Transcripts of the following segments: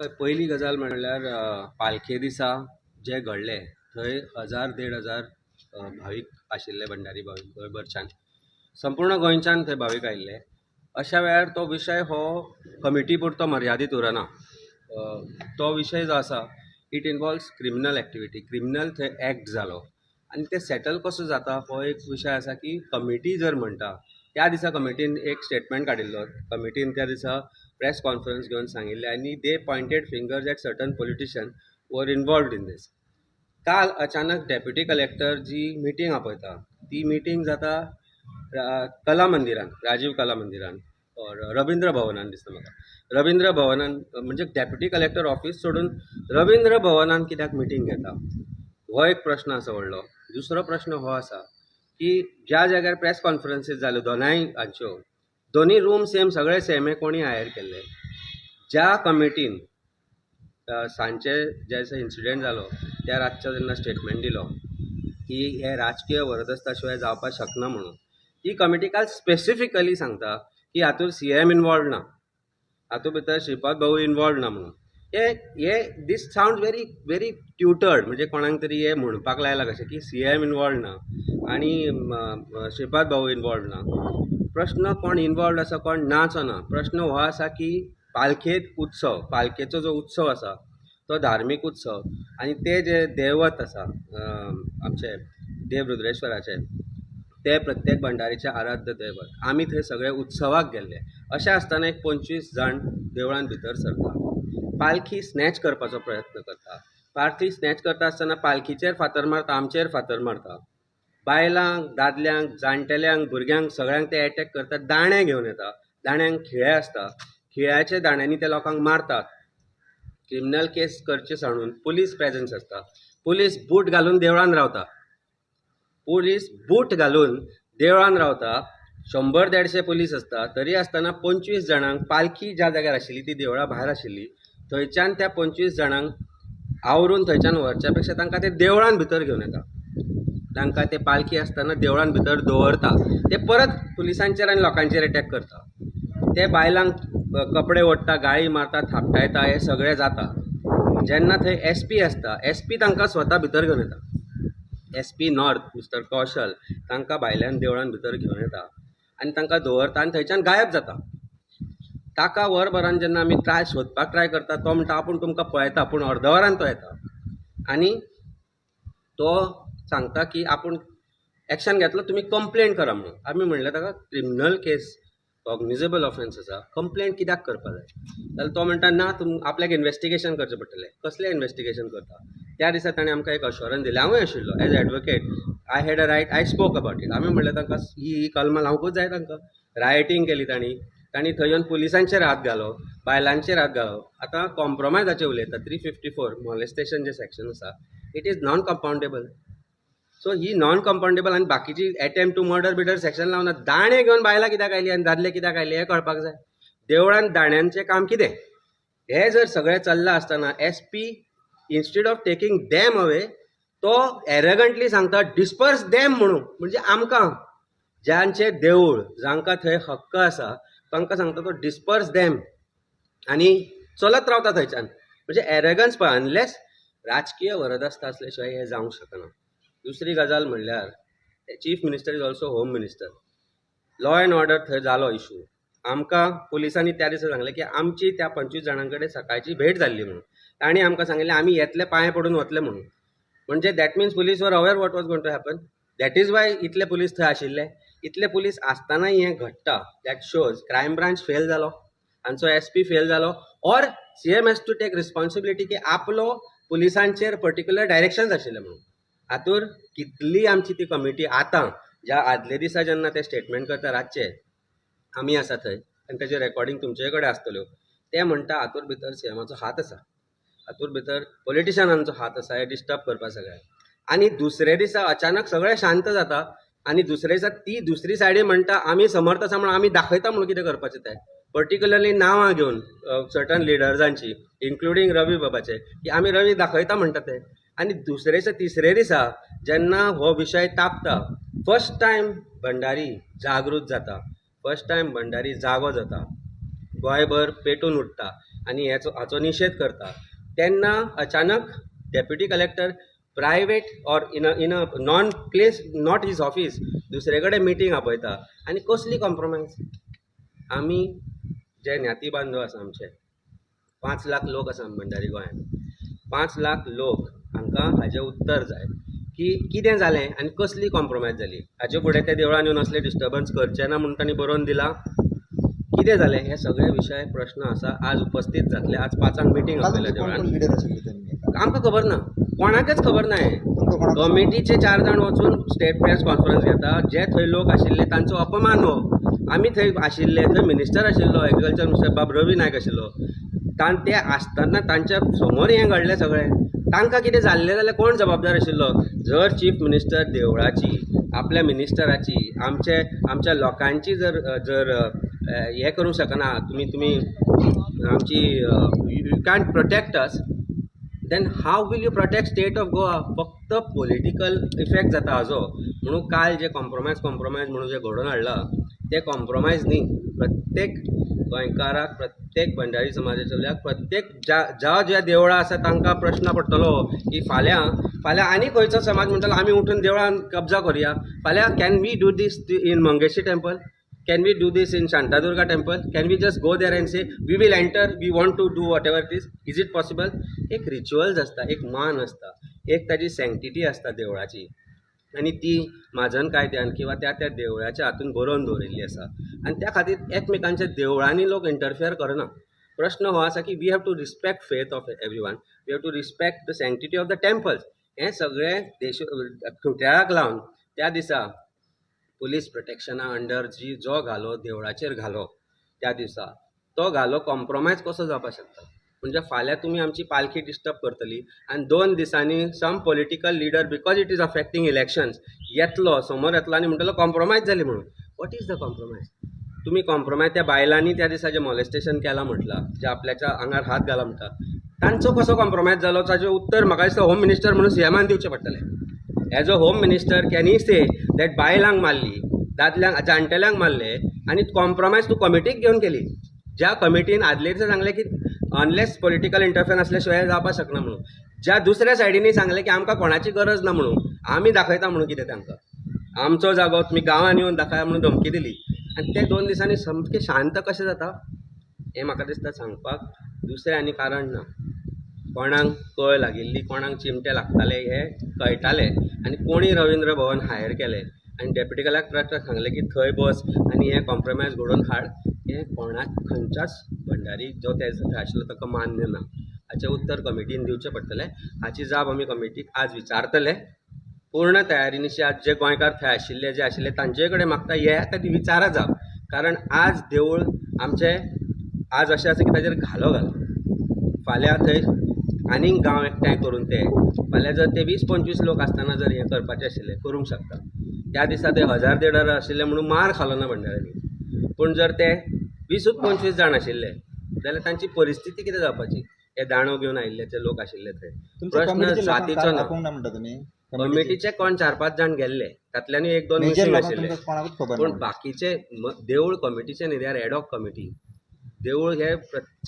पय- पयली गजाल म्हणल्यार पालखे दिसा जें घडलें थंय हजार देड हजार भावीक आशिल्ले भंडारी भावीक गोंयभरच्यान. संपूर्ण गोंयच्यान थंय भावीक आयिल्ले. अशा वेळार तो विशय हो कमिटी पुरतो मर्यादीत उरना. तो विशय जो आसा it involves criminal activity criminal थंय एक्ट जालो. आनी ते सेटल कसो जाता हो एक विशय आसा की कमिटी जर म्हणटा त्या दिसा कमिटीन एक स्टेटमेंट काडिल्लो. कमिटीन त्या दिसा प्रेस कॉन्फरन्स घेवन सांगिल्लें आनी they pointed fingers at certain politician वर इनवॉल्वड इन दीस काल अचानक डेप्युटी कलेक्टर जी मिटींग आपयता ती मिटींग जाता रा- कला मंदिरान राजीव कला मंदिरान ऑर रविंद्र भवनान दिसता म्हाका रविंद्र भवनान म्हणजे डेप्युटी कलेक्टर ऑफिस सोडून रविंद्र भवनान कित्याक मिटींग घेता? हो एक प्रश्न आसा व्हडलो दुसरो प्रश्न हो आसा की ज्या जाग्यार प्रेस कॉन्फरन्सीस जाल्यो दोनाय हांच्यो दोन्ही रूम सेम सगळे सेम हे कोणी हायर केल्ले ज्या कमिटीन सांचे सांजचे जे इन्सिडेंट जालो त्या रातचो जेन्ना स्टेटमेंट दिलो की हे राजकीय वरदस्ता शिवाय जावपाक शकना म्हणून. ती कमिटी काल स्पेसिफिकली सांगता की हातूंत सी एम इनवॉल्व ना हातूंत भितर श्रीपाद भाऊ इनवॉल्व ना म्हणून. हे हे this sound very very tutored म्हणजे कोणाक तरी हे म्हणपाक लायला कशें की सी एम इनवॉल्व ना आनी श्रीपाद भाऊ इनवॉल्व ना. प्रश्न कोण इन्वॉल्ड आसा कोण नाचो ना प्रश्न हो आसा की पालखेत उत्सव पालखेचो जो उत्सव आसा तो धार्मीक उत्सव. आनी ते जे दैवत आसा आमचे देव रुद्रेश्वराचे ते प्रत्येक भंडारीचे आराध्य दैवत. आमी थंय सगळे उत्सवाक गेल्ले अशें आसतना एक पंचवीस जाण देवळान भितर सरता पालखी स्नॅच करपाचो प्रयत्न करता पालखी स्नॅच करता आसतना पालखीचेर फातर मारता आमचेर फातर मारता. बायलांक दादल्यांक जाणटेल्यांक भुरग्यांक सगळ्यांक ते एटॅक करतात. दाणे घेवन येता. दाण्यांक खिळे आसता. खिळ्याच्या दाण्यांनी ते लोकांक मारतात क्रिमिनल केस करचे सांडून पुलीस प्रेजन्स आसता. पुलीस बूट घालून देवळान रावता. पुलीस बूट घालून देवळान रावता. शंबर देडशे पुलीस आसता. तरी आसतना पंचवीस जाणांक पालखी ज्या जाग्यार आशिल्ली ती देवळा भायर आशिल्ली. थंयच्यान त्या पंचवीस जाणांक आवरून थंयच्यान व्हरच्या पेक्षा तांकां ते देवळान भितर घेवन येता. तांकां ते पालखी आसतना देवळान भितर दवरता ते परत पुलिसांचेर आनी लोकांचेर अटॅक करता ते बायलांक कपडे ओडटा गाळी मारता थापटायता हे सगळें जाता जेन्ना थंय एस पी आसता एस पी तांकां स्वता भितर घेवन येता S P north mister Kaushal तांकां भायल्यान देवळान भितर घेवन येता आनी तांकां दवरता आनी थंयच्यान गायब जाता ताका वरभरान जेन्ना आमी ट्राय सोदपाक ट्राय करता तो म्हणटा आपूण तुमकां पळयता पूण अर्द वरान तो येता आनी तो सांगता की आपूण एक्शन घेतलो तुमी कंप्लेंट करा म्हणून. आमी म्हणलें ताका क्रिमिनल केस कॉग्निजेबल ऑफेन्स आसा कंप्लेंट कित्याक करपा जाय? जाल्यार तो म्हणटा ना तुम आपल्याक इन्वेस्टिगेशन करचें पडटलें. कसलें इन्वेस्टिगेशन करता? त्या दिसा ताणें आमकां एक अश्योरन्स दिलें. हांवूय आशिल्लो as advocate I had a right I spoke about it आमी म्हणलें तांकां ही ही कलमां लावंकूच जाय तांकां. रायटींग केली तांणी. तांणी थंय येवन पुलिसांचेर हात घालो बायलांचेर हात घालो. आतां कॉम्प्रोमायजाचेर उलयता थ्री फिफ्टी फोर मॉलेस्टेशन जें सॅक्शन आसा it is non compoundable so he non compoundable आनी बाकीची एटेम्प टू मर्डर बिडर सेक्शन लावना दाणे घेवन बायलां कित्याक आयली आनी दादले कित्याक आयले हें कळपाक जाय. देवळान दाण्यांचें काम कितें? हे जर सगळें चल्लां आसतना S P instead of taking them away तो एरगंटली सांगता डिस्पर्स डॅम म्हणून. म्हणजे आमकां ज्यांचे देवूळ जांकां थंय हक्क आसा तांकां सांगता तो डिस्पर्स डॅम आनी चलत रावता थंयच्यान. म्हणजे एरेगन्स पळय अनलेस राजकीय वरदस्त आसले शिवाय हें जावंक शकना. दुसरी गजाल म्हणल्यार chief minister is also home minister law and order थंय जालो इशू आमकां पुलिसांनी त्या दिसा सांगलें की आमची त्या पंचवीस जाणां कडेन सकाळची भेट जाल्ली म्हणून. तांणी आमकां सांगिल्लें आमी येतले पांय पडून वतले म्हणून. म्हणजे दॅट मिन्स पुलीस वर aware what was going to happen that is why इतले पुलीस थंय आशिल्ले. इतले पुलीस आसतनाय हें घडटा. That shows crime branch fail जालो. हांचो एस पी फेल जालो. Or C M S to take responsibility की आपलो पुलिसांचेर पर्टिक्युलर डायरेक्शन्स आशिल्ले म्हणून. हातूर कितली आमची ती कमिटी आतां ज्या आदले दिसा जेन्ना ते स्टेटमेंट करता रातचे आमी आसा थंय आनी ताचे रेकॉर्डिंग तुमचे कडेन आसतल्यो ते म्हणटा हातूर भितर सी एमाचो हात आसा हातूर भितर पॉलिटिशनांचो हात आसा हे डिस्टर्ब करपा सगळ्यांक आनी दुसरे दिसा अचानक सगळें शांत जाता आनी दुसरे दिसा ती दुसरी सायडी म्हणटा आमी समर्थ आसा म्हणून आमी दाखयता म्हणून कितें करपाचें तें? पर्टिक्युलरली नांवां घेवन सर्टन लिडर्सांची इन्क्लुडींग रवी बाबाचे की आमी रवी दाखयता म्हणटा ते. आनी दुसरे दिसा तिसरे दिसा जेन्ना हो विशय तापता फस्ट टायम भंडारी जागृत जाता फस्ट टायम भंडारी जागो जाता. गोंयभर पेटून उठता आनी हेचो हाचो निशेध करता. तेन्ना अचानक deputy collector private or in a in a non place not his office दुसरे कडेन मिटींग आपयता. आनी कसली कॉम्प्रोमायज आमी जे ज्ञाती बांधव आसा आमचे पांच लाख लोक आसा भंडारी गोंयांत पांच लाख लोक हांकां हाजें उत्तर जाय. की कितें जालें आनी कसली कॉम्प्रोमायज जाली? हाचे फुडें ते देवळान येवन असले डिस्टर्बन्स करचे ना म्हणून तांणी बरोवन दिलां? कितें जालें? हे सगळे विशय प्रश्न आसा. आज उपस्थित जातले. आज पांचांक मिटींग आपयल्या देवळान आमकां खबर ना? कोणाकच खबर ना हें कमिटीचे चार जाण वचून स्टेट प्रेस कॉन्फरन्स घेता. जे थंय लोक आशिल्ले तांचो अपमान हो. आमी थंय आशिल्ले थंय मिनिस्टर आशिल्लो एग्रीकल्चर मिनिस्टर बाब रवी नायक आशिल्लो. तां ते आसतना तांच्या समोर हें घडलें सगळें. तांकां कितें जाल्लें जाल्यार कोण जबाबदार आशिल्लो? जर चीफ मिनिस्टर देवळाची आपल्या मिनिस्टराची आमचे आमच्या लोकांची जर जर हें करूंक शकना तुमी तुमी आमची you can protect us then how will you protect state of Goa फक्त पॉलिटिकल इफेक्ट जाता हाजो म्हणून काल जे कॉम्प्रोमायज कॉम्प्रोमायज म्हणून जे घडोवन हाडला ते कॉम्प्रोमायज न्ही. प्रत्येक गोंयकाराक प्रत्येक भंडारी समाजाच्या प्रत्येक ज्या ज्या ज्या देवळां आसा तांकां प्रश्न पडटलो की फाल्यां फाल्यां आनी खंयचो समाज म्हणटलो आमी उठून देवळान कब्जा करुया. फाल्यां can we do this in Mangeshi temple can we do this in Shantadurga temple? Can we just go there and say we will enter we want to do whatever this is it possible एक rituals आसता एक मान आसता एक ताजी सँटिटी आसता देवळाची. आनी ती म्हाजन कायद्यान किंवा त्या त्या देवळाच्या हातून बरोवन दवरिल्ली आसा आनी त्या खातीर एकमेकांच्या देवळांनी लोक इंटरफियर करना. प्रश्न हो आसा की we have to respect faith of every one we have to respect the sanctity of the temples हें सगळें देश खुट्याळाक लावन त्या दिसा पुलीस प्रोटेक्शना अंडर जी जो घालो देवळाचेर घालो त्या दिसा तो घालो कॉम्प्रोमायज कसो जावपाक शकता? म्हणजे फाल्यां तुमी आमची पालखी डिस्टर्ब करतली. आनी दोन दिसांनी some political leader because it is affecting elections येतलो समोर येतलो आनी म्हणटलो कॉम्प्रोमायज जाली म्हणून. वॉट इज द कॉम्प्रोमायज तुम्ही कॉम्प्रोमायज त्या बायलांनी त्या दिसा जे मॉलेस्टेशन केलां म्हटलां जे आपल्याच्या आंगार हात घाला म्हणटा तांचो कसो कॉम्प्रोमायज जालो ताचें उत्तर म्हाका दिसता होम मिनिस्टर म्हणून सीएमान दिवचें पडटलें as a home minister can he say that बायलांक मारली दादल्यांक जाणटेल्यांक मारले आनी कॉम्प्रोमायज तूं कमिटीक घेवन केली? ज्या कमिटीन आदले दिसा सांगलें की अनलेस पॉलिटिकल इंटरफियरन्स असल्याशिवाय जावपाक शकना म्हणून. ज्या दुसऱ्या सायडीनी सांगलें की आमकां कोणाची गरज ना म्हणून आमी दाखयता म्हणून कितें तांकां आमचो. जागो तुमी गांवांत येवन दाखया म्हणून धमकी दिली. आनी ते दोन दिसांनी सामकें शांत कशें जाता? हें म्हाका दिसता सांगपाक दुसरें आनी कारण ना. कोणाक कळ लागिल्ली कोणाक चिमटे लागताले हे कळटाले. आनी कोणी रविंद्र भवन हायर केलें. आनी डेप्युटी कलेक्टराक सांगलें की थंय बस आनी हें कॉम्प्रोमायज घडोवन हाड. हें कोणाक खंयच्याच भंडारी जो ते थंय आशिल्लो ताका मान्य ना हाचें उत्तर कमिटीन दिवचें पडटलें हाची जाप आमी कमिटीक आज विचारतले. पूर्ण तयारीनिशी आज जे गोंयकार थंय आशिल्ले जे आशिल्ले तांचे कडेन मागता हे ती विचारा जाप कारण आज देवूळ आमचे आज अशें आसा की ताजेर घालो घाला. फाल्यां थंय आनीक गांव एकठांय करून ते. फाल्यां जर ते वीस पंचवीस लोक आसतना जर हें करपाचें आशिल्लें करूंक शकता. त्या दिसा ते हजार देड हजार आशिल्ले म्हणून मार खालो ना भंडाऱ्यांनी. पूण जर ते वीसूच पंचवीस जाण आशिल्ले जाल्यार तांची परिस्थिती कितें जावपाची हे दाणो घेवन आयिल्ले ते लोक आशिल्ले थंय प्रश्न जातीचो ना. कमिटीचे कोण चार पाच जाण गेल्ले. तातल्यांनी एक दोन मिसींग आशिल्ले. पूण बाकीचे देवूळ कमिटीचे न्ही दे आर एडॉक कमिटी देवूळ हे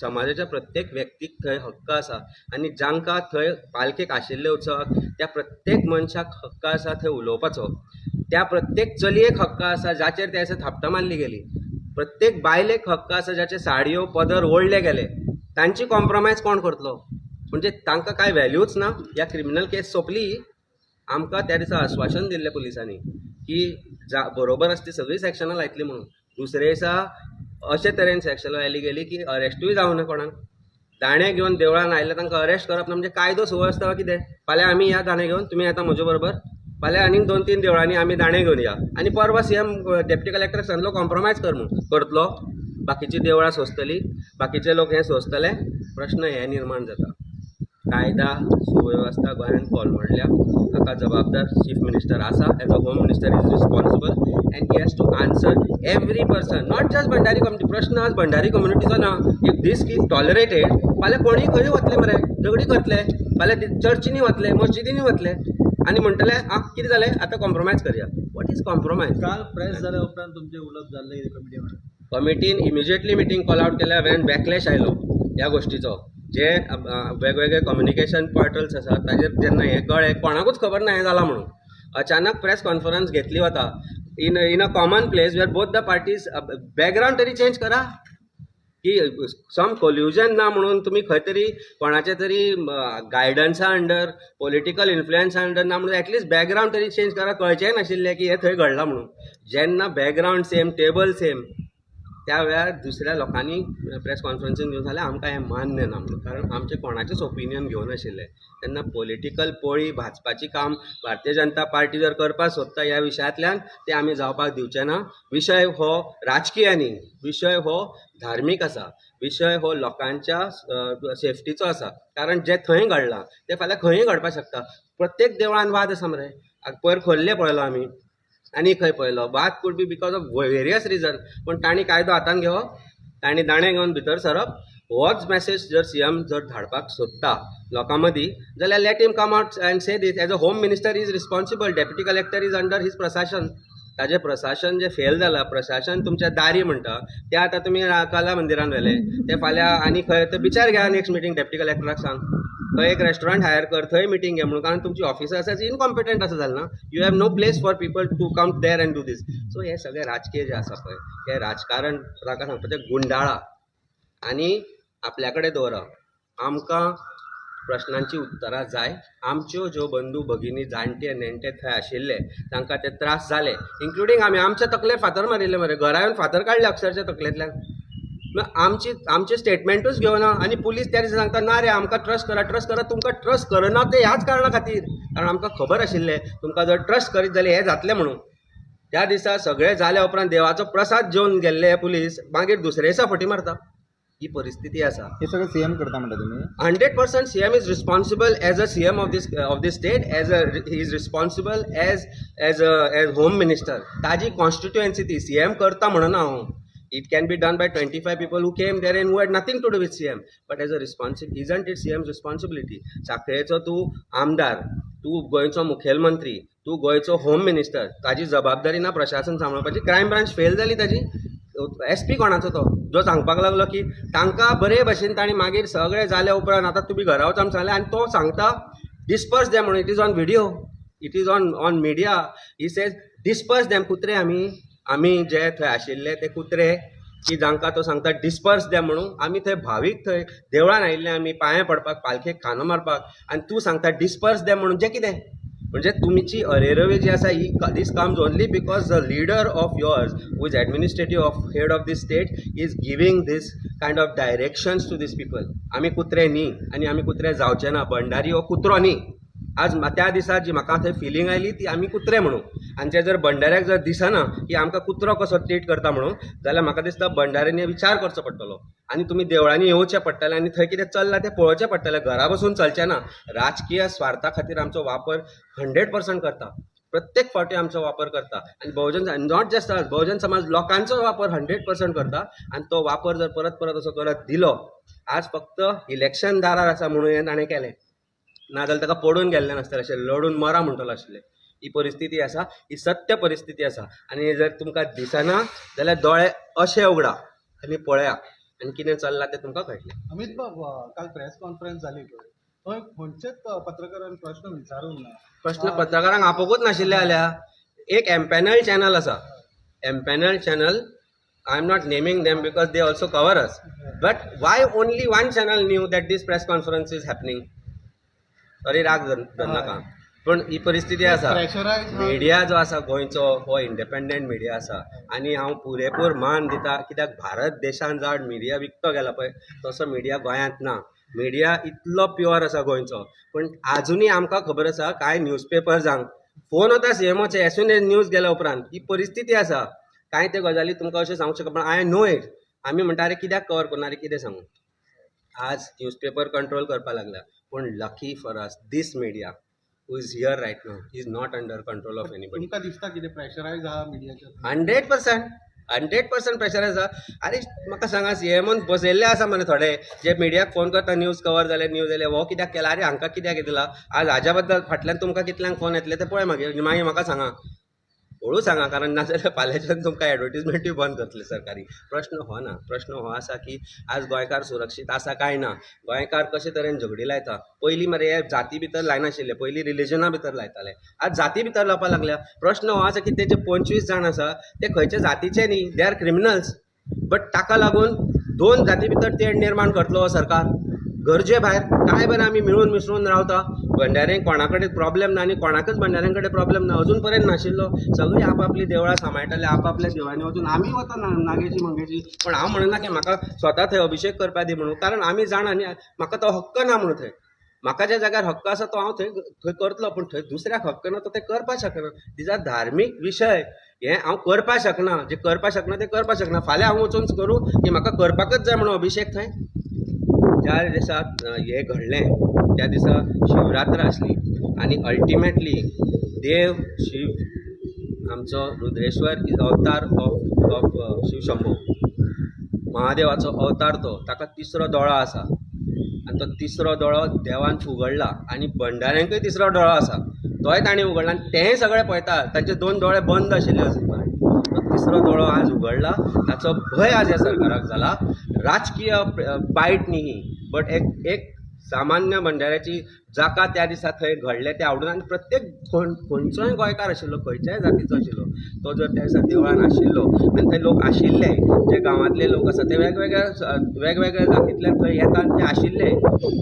समाजाच्या प्रत्येक व्यक्तीक थंय हक्क आसा आनी जांकां थंय पालखेक आशिल्ले उत्सवाक त्या प्रत्येक मनशाक हक्क आसा थंय उलोवपाचो. त्या प्रत्येक चलयेक हक्क आसा जाचेर ते थापटां मारली गेली. प्रत्येक बायलेक हक्क आसा जाचे साडयो पदर ओडले गेले तांची कॉम्प्रोमायज कोण करतलो? म्हणजे तांकां कांय व्हॅल्यूच ना? ह्या क्रिमिनल केस सोंपली. आमकां त्या दिसा आश्वासन दिल्लें पुलिसांनी की जा बरोबर आसा ती सगळीं सॅक्शनां लायतली म्हणून. दुसरे दिसा अशे तरेन सॅक्शनां लायली गेली की अरेस्टूय जावना कोणाक? दाणे घेवन देवळान आयले तांकां अरेस्ट करप ना म्हणजे कायदो सुवेवस्था वा कितें? फाल्यां आमी या दाणे घेवन तुमी येता म्हजे बरोबर? फाल्यां आनीक दोन तीन देवळांनी आमी दाणे घेवन या. आनी परवा सीएम डेप्युटी कलेक्टर सांगलो कॉम्प्रोमायज कर म्हणून. करतलो. बाकीचीं देवळां सोंसतलीं बाकीचे लोक हे सोंसतले प्रश्न हे निर्माण जाता. कायदा सुवेवस्था गोंयांत कोलमडल्या ताका जबाबदार चीफ मिनिस्टर आसा as a home minister is responsible and he has to answer every person not just Bhandari community प्रश्न आज भंडारी कम्युनिटीचो ना. इफ दीस इज टॉलरेटेड फाल्यां कोणीय खंय वतले मरे. झगडी करतले. फाल्यां चर्चींनी चर्चीनी वतले मस्जिदीनी वतले. आनी म्हणटले आ कितें जालें आतां कॉम्प्रोमायज करया. वॉट इज कॉम्प्रोमायज काल प्रेस जाल्या उपरांत तुमचे उलोवप जाल्ले कमिटी वांगडा कमिटीन इमिजिएटली मिटींग कॉल आउट केल्या वेन बॅकलॅश आयलो ह्या गोष्टीचो. जे वेगवेगळे कम्युनिकेशन पोर्टल्स आसात ताजेर जेन्ना हे कळ्ळें कोणाकूच खबर ना हें जालां म्हणून. अचानक प्रेस कॉन्फरन्स घेतली वता in in a common place where both the parties background तरी चेंज करा. की सम कोल्युजन ना म्हणून तुमी खंय तरी कोणाचे तरी गायडन्सा अंडर पॉलिटिकल इन्फ्लुएन्सा अंडर ना म्हणून ॲटलिस्ट बॅकग्रावंड तरी चेंज करा. कळचेंय नाशिल्लें की हें थंय घडलां म्हणून. जेन्ना बॅकग्रावंड सेम टेबल सेम त्या वेळार दुसऱ्या लोकांनी प्रेस कॉन्फरन्सीन घेवन जाल्यार आमकां हें मान्य ना म्हणून. कारण आमचें कोणाचेंच ओपिनियन घेवनाशिल्लें तेन्ना पॉलिटिकल पोळी भाजपाची काम भारतीय जनता पार्टी जर करपाक सोदता ह्या विशयांतल्यान तें आमी जावपाक दिवचें ना विशय हो राजकीय न्ही विशय हो धार्मीक आसा विशय हो लोकांच्या सेफ्टीचो आसा कारण जें थंय घडलां तें फाल्यां खंयय घडपाक शकता. प्रत्येक देवळान वाद आसा मरे. पयर खोर्ले पळयलो आमी. आनी खंय पळयलो? वाद could be because of various reason पूण तांणी कायदो हातान घेवप तांणी दाणे घेवन भितर सरप होच मॅसेज जर सी एम जर धाडपाक सोदता लोकां मदीं जाल्यार let him come out and say this as a home minister is responsible deputy collector is under his प्रशासन ताजें प्रशासन जें फेल जालां प्रशासन तुमच्या दारी म्हणटा तें आतां तुमी काला कला मंदिरान व्हेलें. तें फाल्यां आनी खंय तर विचार घ्या नेक्स्ट मिटींग डेप्टी कलेक्टराक सांग. खंय एक रेस्टॉरंट हायर कर थंय मिटींग घे म्हणून कारण तुमची ऑफिसर आसा इनकॉम्पिटंट आसा जालें ना. You have no place for people to come there and do this so हे सगळे राजकीय जे आसा पळय हे राजकारण ताका सांगपाचें गुंडाळा. आनी आपल्या कडेन दवरप आमकां प्रश्नांची उत्तरां जाय. आमच्यो ज्यो बंधू भगिनी जाणटे नेणटे थंय आशिल्ले तांकां ते त्रास जाले इन्क्लुडींग आमी. आमच्या तकलेर फातर मारिल्ले मरे. घरा येवन फातर काडले अक्षरशा तकलेंतल्यान. आमची आमचे स्टेटमेंटूच घेवना आनी पुलीस त्या दिसा सांगता ना रे आमकां ट्रस्ट करा ट्रस्ट करा. तुमकां ट्रस्ट करना ते ह्याच कारणा खातीर. कारण आमकां खबर आशिल्लें तुमकां जर ट्रस्ट करीत जाल्यार हें जातलें म्हणून. त्या दिसा सगळें जाल्या उपरांत देवाचो प्रसाद जेवन गेल्ले पुलीस. मागीर दुसरे दिसा फटी मारता. ही परिस्थिती आसा हे सगळं सीएम करता म्हणटा तुम्ही? Hundred percent C M is responsible as a C M of this of this state as a he is responsible as as a as home minister ताजी कॉन्स्टिट्युएन्सी ती सी एम करता म्हणून हांव it can be done by twenty five people who came there in who had nothing to do with C M but as a responsible isn't it C M responsibility साखळेचो तूं आमदार तूं गोंयचो मुखेलमंत्री तूं गोंयचो होम मिनिस्टर ताजी जबाबदारी ना प्रशासन सांबाळपाची क्रायम ब्रांच फेल जाली ताजी. एस पी कोणाचो तो? जो सांगपाक लागलो की तांकां बरे भशेन ताणें मागीर सगळें जाल्या उपरांत आतां तुमी घरा वचून सांगलें आनी तो सांगता डिस्पर्स दे म्हणून. It is on video it is on on media he says disperse them कुत्रे आमी आमी जे थंय आशिल्ले ते कुत्रे की जांकां तो सांगता डिस्पर्स दे म्हणून. आमी थंय भावीक थंय देवळान आयिल्ले आमी पांयां पडपाक पालखेक खानो मारपाक. आनी तूं सांगता डिस्पर्स दे म्हणून. जें कितें? म्हणजे तुमची अरेरवे जी आसा he this comes only because the leader of yours who is administrative of head of this state is giving this kind of directions to this people आमी कुत्रे न्ही आनी आमी कुत्रे जावचे ना भंडारी हो कुत्रो न्ही आज त्या दिसा जी म्हाका थंय फिलींग आयली ती आमी कुत्रे म्हणून आनी ते जर भंडाऱ्याक जर दिसना की आमकां कुत्रो कसो ट्रीट करता म्हणून जाल्यार म्हाका दिसता भंडाऱ्यांनी विचार करचो पडटलो. आनी तुमी देवळांनी येवचें पडटलें आनी थंय कितें चल्लां तें पळोवचें पडटलें घरा बसून चलचें ना. राजकीय स्वार्था खातीर आमचो वापर हंड्रेड पर्संट करता. प्रत्येक फावटी आमचो वापर करता. आनी बहुजन not just us Bahujan Samaj लोकांचो वापर हंड्रेड पर्संट करता. आनी तो वापर जर परत परत असो करत दिलो आज फक्त इलेक्शन दारार आसा म्हणून हें ताणें केलें. नाजाल्यार ताका पडून गेल्लें नासतलें अशें लडून मरा म्हणटलो आशिल्लें ही परिस्थिती आसा ही सत्य परिस्थिती आसा आनी जर तुमकां दिसना जाल्यार दोळे अशे उगडा आनी पळया. आनी कितें चल्लां तें तुमकां कळटलें. अमित बाब काल प्रेस कॉन्फरन्स जाली पळय. थंय खंयचेच पत्रकारान प्रश्न विचारूंक ना. प्रश्न पत्रकारांक आपोवंकूच नाशिल्ले जाल्यार एक एम्पॅनल चॅनल आसा empanel channel I am not naming them because they also cover us but why only one channel knew that this press conference is happening अरे राग धर नाका पूण ही परिस्थिती आसा मिडिया जो आसा गोंयचो हो इंडिपेंडंट मिडिया आसा आनी हांव पुरेपूर मान दिता कित्याक भारत देशान जाड मिडिया विकतो गेला पळय तसो मिडिया गोंयांत ना. मिडिया इतलो प्युअर आसा गोंयचो. पूण आजुनूय आमकां खबर आसा कांय न्यूजपेपर जावं फोन वता सीएमओचे एसून न्यूज गेल्या उपरांत ही परिस्थिती आसा कांय ते गजाली तुमकां अशें सांगूंक शकना पण आय नो इट आमी म्हणटा अरे कित्याक कवर करना? रे कितें सांगू? आज न्यूजपेपर कंट्रोल करपाक लागला पूण lucky for us this media who is here right now is not under control of anybody तुमकां दिसता कितें प्रेशरायज आहा मिडियाच्या hundred percent hundred percent pressure आसा अरे म्हाका सांगा सीएमओन बसयल्ले आसा मरे थोडे. जे मिडियाक फोन करता न्यूज कवर जाले न्यूज येयले हो कित्याक केला? अरे हांकां कित्याक येतला? आज हाज्या बद्दल फाटल्यान तुमकां कितल्यांक फोन येतले ते पळय मागीर मागीर म्हाका सांगा. हळू सांगा कारण नाजाल्यार फाल्यांच्यान तुमकां एडवर्टिजमेंटूय बंद करतले सरकारी. प्रश्न हो ना प्रश्न हो आसा की आज गोंयकार सुरक्षीत आसा काय ना? गोंयकार कशे तरेन झगडी लायता? पयलीं मरे हे जाती भितर लायनाशिल्ले पयलीं रिलिजना भितर लायताले आज जाती भितर लावपाक लागल्या. प्रश्न हो आसा की तेजे पंचवीस जाण आसा ते खंयचे जातीचे न्ही? दे आर क्रिमिनल्स बट ताका लागून दोन जाती भितर तेड निर्माण करतलो हो सरकार. गरजे भायर काय बरं आमी मिळून मिसळून रावता भंडाऱ्यांक कोणा कडेन प्रॉब्लेम ना आनी कोणाकच भंडाऱ्यांकडे प्रॉब्लेम ना अजून पर्यंत नाशिल्लो सगळीं आपापलीं देवळां सांबाळटाले आपापल्या देवळांनी वचून आमी वता ना नागेची मंगेची. पण हांव म्हणना की म्हाका स्वता थंय अभिशेक करपा दी म्हणून. कारण आमी जाणा न्ही म्हाका तो हक्क ना म्हणून थंय. म्हाका ज्या जाग्यार हक्क आसा तो हांव थंय थंय करतलो पूण थंय दुसऱ्याक हक्क ना तो ते करपाक शकना. दिज आर धार्मीक विशय हें हांव करपाक शकना. जे करपाक शकना ते करपाक शकना. फाल्यां हांव वचून करूं की म्हाका करपाकच जाय म्हणून अभिशेक थंय. ज्या दिसा हें घडलें त्या दिसा शिवरात्र आसली आनी अल्टिमेटली देव शिव आमचो Rudreshwar is avatar of of Shiv Shambhu महादेवाचो अवतार तो ताका तिसरो दोळो आसा. आनी तो तिसरो दोळो देवान उगडला आनी भंडाऱ्यांकय तिसरो दोळो आसा. तोय ताणें उगडला आनी तेंय सगळें पळयता. तांचे दोन दोळे बंद आशिल्ले अजून तो तिसरो दोळो आज उगडला ताचो भंय आज ह्या सरकाराक जाला. राजकीय अ, बायट न्ही. बट एक एक सामान्य मंडळाची जाका त्या दिसा थंय घडलें तें आवडून आनी प्रत्येक खंयचोय गोंयकार आशिल्लो खंयच्याय जातीचो आशिल्लो तो जर त्या दिसा देवळान आशिल्लो आनी थंय लोक आशिल्ले जे गांवांतले लोक आसा ते वेगवेगळ्या वेगवेगळ्या जातींतल्यान थंय येता आनी ते आशिल्ले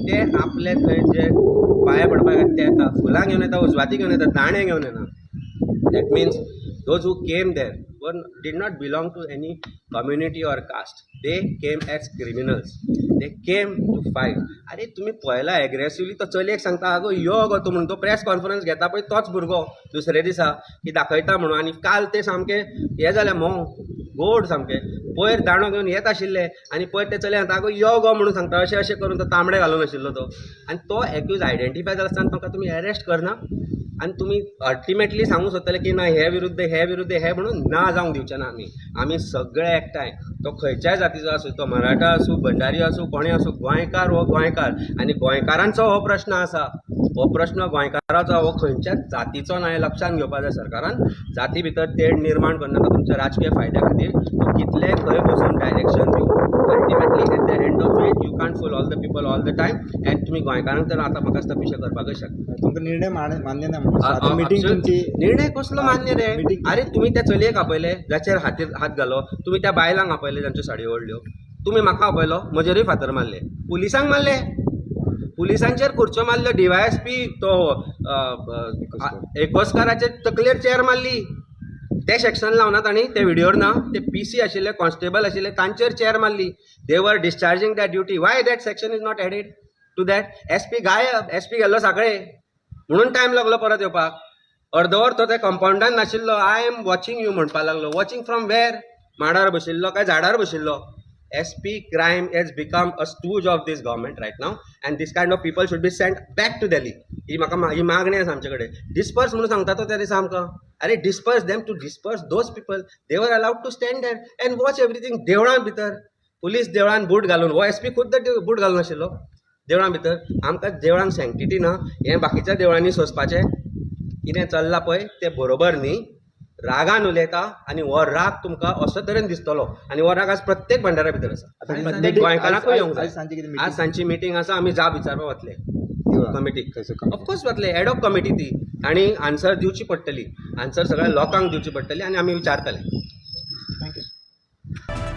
ते आपले थंय जे पांया पडपाक ते येता फुलां घेवन येता उजवाती घेवन येता दाणे घेवन येना that means those who came there were did not belong to any community or caste they came as criminals they came to fight अरे तुम्ही पळयला एग्रेसिवली तो चलयेक सांगता अगो यो गो तूं म्हणून तो प्रेस कॉन्फरन्स घेता पळय तोच भुरगो दुसरे दिसा की दाखयता म्हणून आनी काल ते सामके हे जाले मोव गोड सामके. पयर दाणो घेवन येत आशिल्ले आनी पयर ते चले सांगता आगो यो गो म्हणून सांगता. अशें अशें करून तो तांबडे घालून आशिल्लो तो. आनी तो एक्यूज आयडेंटिफाय जालो आसतना तांकां तुमी अरेस्ट करना. आनी तुमी अल्टिमेटली सांगूंक सोदतले की ना हे विरुद्ध हे विरुद्ध हे म्हणून ना जावंक दिवचे ना आमी आमी सगळे एकठांय तो खंयच्याय जातीचो आसूं तो मराठा आसूं भंडारी आसूं कोणें आसूं गोंयकार हो गोंयकार. आनी गोंयकारांचो हो प्रश्न आसा हो प्रश्न गोंयकाराचो हो खंयच्याच जातीचो ना हें लक्षांत घेवपाक जाय सरकारान जाती भितर तेड निर्माण करनाका तुमच्या राजकीय फायद्या खातीर तो कितलेय खंय बसून डायरेक्शन दिवं ultimately at the end of it you can't fool all the people all the time and तुमी गोंयकारांक तर आतां म्हाका दिसता पिशे करपाकच शकता. तुमकां निर्णय मान्य ना मिटींग तुमची निर्णय कसलो मान्य रे? अरे तुम्ही त्या चलयेक आपयले जाचेर हातीर हात घालो तुम्ही त्या बायलांक आपयले जांच्यो साडयो ओडल्यो तुम्ही म्हाका आपयलो म्हजेरूय फातर मारले. पुलिसांक मारले. पुलिसांचेर खुर्च्यो मारल्यो डीवायएसपी तो एकोस्काराचे तकलेर चेअर मारली. ते सेक्शन लावना तांणी ते व्हिडिओर ना ते पी सी आशिल्ले कॉन्स्टेबल आशिल्ले तांचेर चेअर मारली. They were discharging that duty why that section is not added to that S P गायब एस पी गेल्लो साकळे म्हणून टायम लागलो परत येवपाक. अर्दवर तो त्या कंपाऊंडान नाशिल्लो. आय एम वॉचिंग यू म्हणपाक लागलो. वॉचिंग फ्रॉम वेर माडार बशिल्लो काय झाडार बशिल्लो? S P crime as a a of this government right right now this this kind of should should be send back to ही म्हाका ही मागणी आसा आमचे कडेन डिस्पर्स म्हणून सांगता तो हो त्या दिसा आमकां. अरे disperse them to disperse those people they were allowed to stand there and watch everything देवळां भितर पुलीस देवळान बूट घालून. हो एस पी खुद्द बूट घालून नाशिल्लो देवळां भितर आमकां देवळांक सँक्टिटी ना. हें बाकीच्या देवळांनी सोंसपाचें. कितें चल्लां पळय तें बरोबर न्ही. रागान उलयता आनी हो राग तुमकां असो तरेन दिसतलो. आनी हो राग आज प्रत्येक भंडारा भितर आसा. प्रत्येक गोंयकारांकूय येवंक जाय? आज सांची मिटींग आसा आमी जाप विचारपाक वतले. कमिटीक ऑफकोर्स वतले. एडॉप कमिटी ती. आनी आन्सर दिवची पडटली. आन्सर सगळ्या लोकांक दिवची पडटली आनी आमी विचारतले थँक्यू